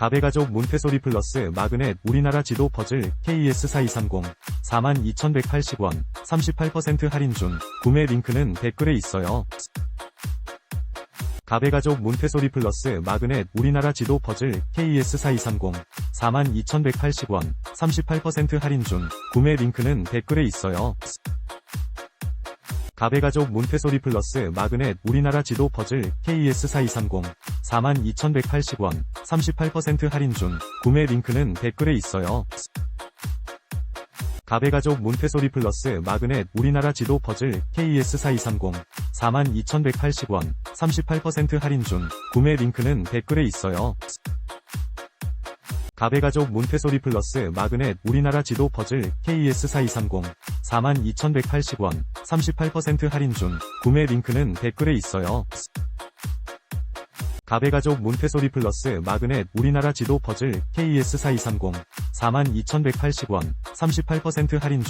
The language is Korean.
가베가족 몬테소리 플러스 마그넷 우리나라 지도 퍼즐 KS4230 42,180원 38% 할인 중 구매 링크는 댓글에 있어요. 가베가족 몬테소리 플러스 마그넷 우리나라 지도 퍼즐 KS4230 42,180원 38% 할인 중 구매 링크는 댓글에 있어요. 가베가족 몬테소리 플러스 마그넷 우리나라 지도 퍼즐 KS4230 42,180원 38% 할인 중 구매 링크는 댓글에 있어요. 가베가족 몬테소리 플러스 마그넷 우리나라 지도 퍼즐 KS4230 42,180원 38% 할인 중 구매 링크는 댓글에 있어요. 가베가족 몬테소리 플러스 마그넷 우리나라 지도 퍼즐 KS4230 42,180원 38% 할인 중 구매 링크는 댓글에 있어요. 가베가족 몬테소리 플러스 마그넷 우리나라 지도 퍼즐 KS4230 42,180원 38% 할인 중